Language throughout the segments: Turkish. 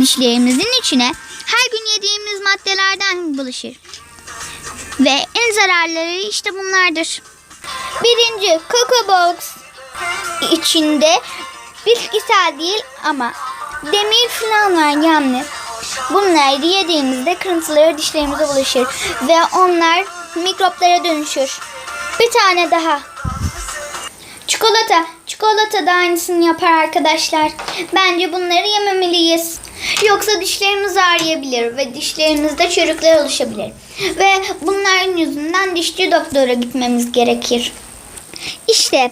Dişlerimizin içine her gün yediğimiz maddelerden bulaşır. Ve en zararları işte bunlardır. Birinci Coco Box içinde bitkisel değil ama demir falan var yani. Bunları yediğimizde kırıntıları dişlerimize bulaşır ve onlar mikroplara dönüşür. Bir tane daha. Çikolata. Çikolata da aynısını yapar arkadaşlar. Bence bunları yememeliyiz. Yoksa dişlerimiz ağrıyabilir ve dişlerimizde çürükler oluşabilir. Ve bunların yüzünden dişçi doktora gitmemiz gerekir. İşte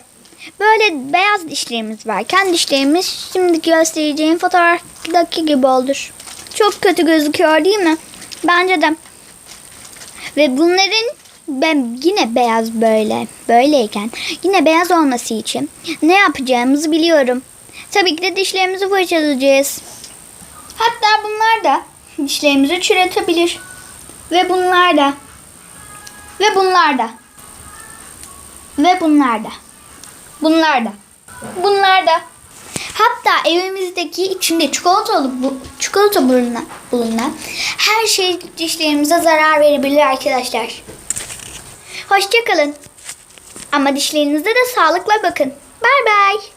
böyle beyaz dişlerimiz varken dişlerimiz şimdi göstereceğim fotoğraftaki gibi olur. Çok kötü gözüküyor değil mi? Bence de. Ve bunların ben yine beyaz böyle böyleyken yine beyaz olması için ne yapacağımızı biliyorum. Tabii ki de dişlerimizi fırçalayacağız. Hatta bunlar da dişlerimizi çürütebilir. Ve bunlar da. Ve bunlar da. Ve bunlar da. Bunlar da. Bunlar da. Hatta evimizdeki içinde çikolatalı bu, çikolata bulunan, bulunan her şey dişlerimize zarar verebilir arkadaşlar. Hoşçakalın. Ama dişlerinize de sağlıkla bakın. Bay bay.